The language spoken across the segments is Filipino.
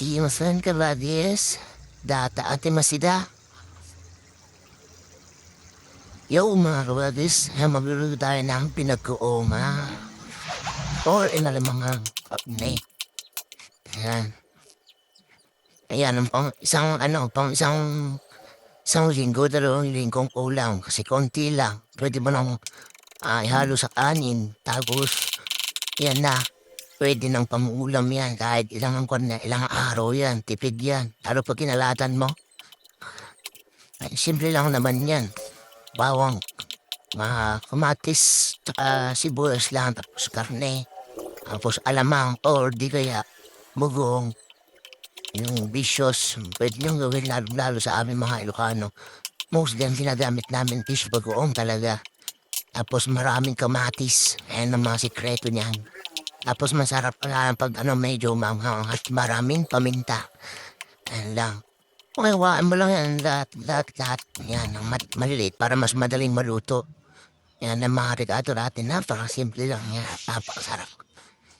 Diaz? Data ate masida. Yo, mga kabadis, magluluto tayo ng pinagkuoma. Or inalam mga kapne. Ayan. Ayan, ang pang isang, ano, pang isang, isang linggo, dalawang linggong kulang. Kasi konti lang. Pwede mo nang ah, ihalo sa kanin. Tapos, yan na. Pwede nang pamuulam yan. Kahit ilang ang kwan na, ilang araw yan. Tipid yan. Lalo pag kinalatan mo. Ay, simple lang naman yan. Bawang, mga kamatis, tsaka sibuyas lang, tapos karne, tapos alamang, or di kaya bugong, yung vicious, pwede nyo gawin lalo-lalo sa amin mga Ilocano. Mostly ang ginagamit namin is bagoong talaga. Tapos maraming kamatis, ayan ang mga sikreto niyan. Tapos masarap pala pag ano medyo manghang at maraming paminta. Ayan lang. Okay, waan mo lang yan, lahat, lahat, lahat. Yan, ang mat- maliliit para mas madaling maluto. Yan ang mga regado natin, napakasimple lang yan, napakasarap.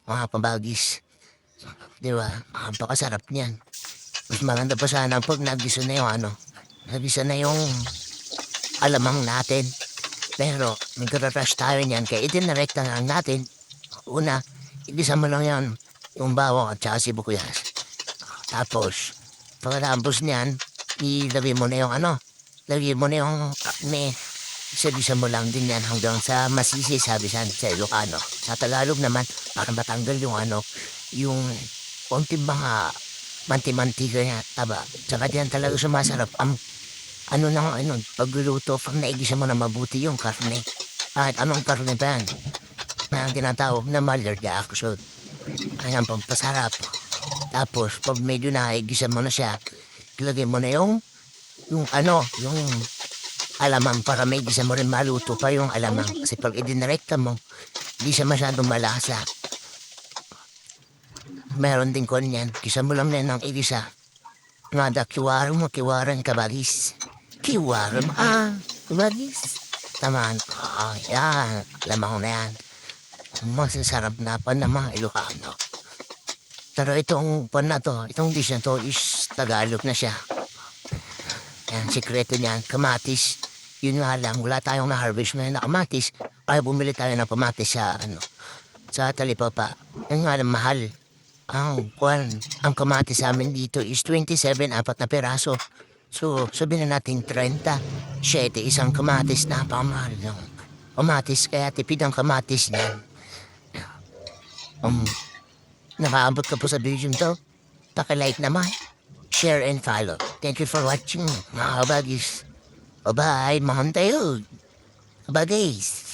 Mga pabagis. Di ba? Napakasarap niyan. Mas maganda pa sana pag nagisa na yung ano, nagisa na yung alamang natin. Pero, nagkararush tayo niyan, kaya itinarekta na lang natin. Una, igisa mo lang yan, yung bawang at saka sibuyas. Tapos, pagkatapos niyan, ilagay mo na yung ano, lagay mo na yung karne. Isa-isa mo lang din yan hanggang sa masisi, sabi sa, sa Ilocano. Sa Tagalog naman, para matanggal yung ano, yung konting mga manti-mantiga niya, taba. Tsaka diyan talaga sumasarap ang ano nang ano, pagluluto, pag naigisa mo na mabuti yung karne. At anong karne ba yan? Na tinatawag na Maillard action. Ayan, pampasarap. Tapos, pag medyo naigisa mo na siya, ilagay mo na yung, yung ano, yung alamang para may gisa mo rin maluto pa yung alamang. Kasi pag idinirekta mo, hindi siya masyadong malasa. Meron din ko niyan. Kisa mo lang na ng igisa. Nga da, kiwarang mo, kiwarang kabagis. Kiwarang, ah, kabagis. Tamaan. Ah, yan. Lamang na yan. Masasarap na pa ng mga Ilocano. Pero itong pan na to, itong dish na to is Tagalog na siya. Yan, sikreto niyan, kamatis. Yun nga lang, wala tayong na-harvest na na kamatis. Ay, bumili tayo ng kamatis sa, ano, sa talipapa. Yan nga lang, mahal. Ang, kwan, ang kamatis sa amin dito is 27, apat na peraso. So, sabihin na natin 30. 7, isang kamatis, napakamahal ng kamatis. Kaya tipid ang kamatis niyan. Um, nakaabot ka po sa video to, pakilike naman, share and follow. Thank you for watching, mga kabagis. Bye-bye, mga tayo. Kabagis.